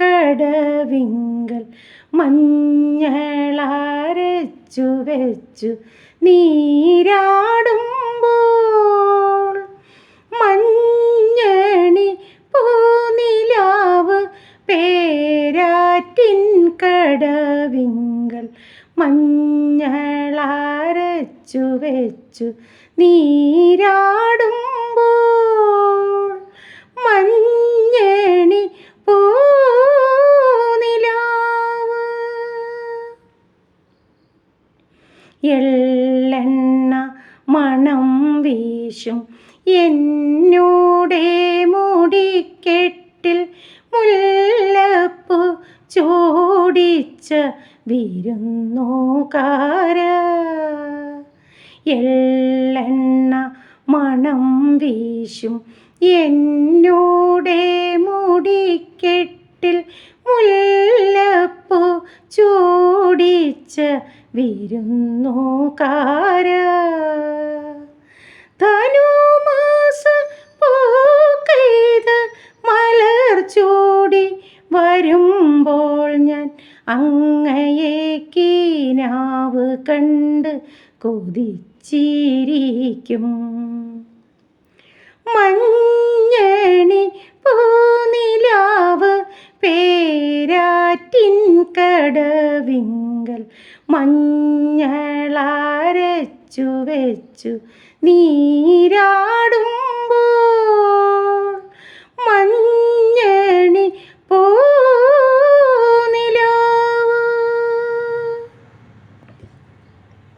കടവിങ്കൽ മഞ്ഞളാരച്ചു വെച്ചു നീരാടുമ്പോൾ മഞ്ഞണി പൂനിലാവ് പേരാറ്റിൻ കടവിങ്കൽ മഞ്ഞളാരച്ചു വെച്ചു നീരാടുമ്പോൾ എള്ളെണ്ണ മണം വീശും. എന്നൂടെ മുടിക്കെട്ടിൽ മുല്ലപ്പൂ ചോടിച്ച വിരുന്നുകാര എള്ളെണ്ണ മണം വീശും. എന്നൂടെ മുടിക്കെട്ടിൽ മുല്ലപ്പൂ ചോടിച്ച വിരുന്നുകാര ധനുമാസ പൂക്കെയ്ത് മലർ ചൂടി വരുമ്പോൾ ഞാൻ അങ്ങയെ കീനാവ് കണ്ട് കൊതിച്ചിരിക്കും. കടവിങ്കൽ മഞ്ഞളാരച്ചു വെച്ചു മഞ്ഞ